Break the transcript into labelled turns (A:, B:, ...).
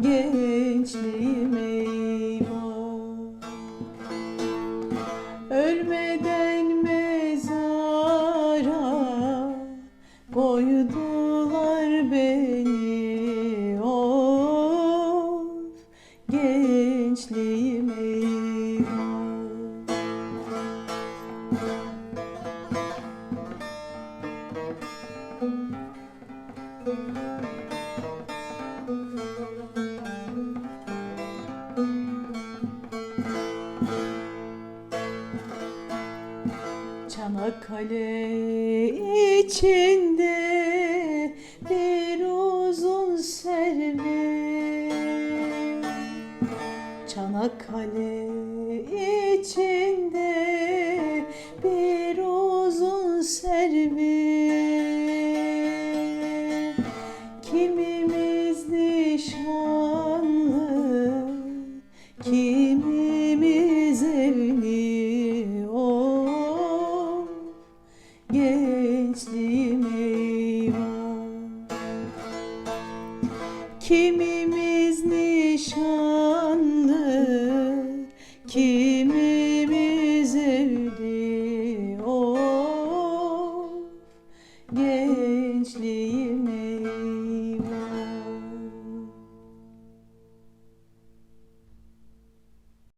A: gençliğim eyvah. Ölmeden mezara koydular beni. Of gençliğim eyvah Çanakkale içinde bir uzun servi Çanakkale içinde bir uzun servi Kimimiz nişanlı, kimimiz gençliğim eyvah. Kimimiz nişanlı kimimiz evli o oh, gençliğim eyvah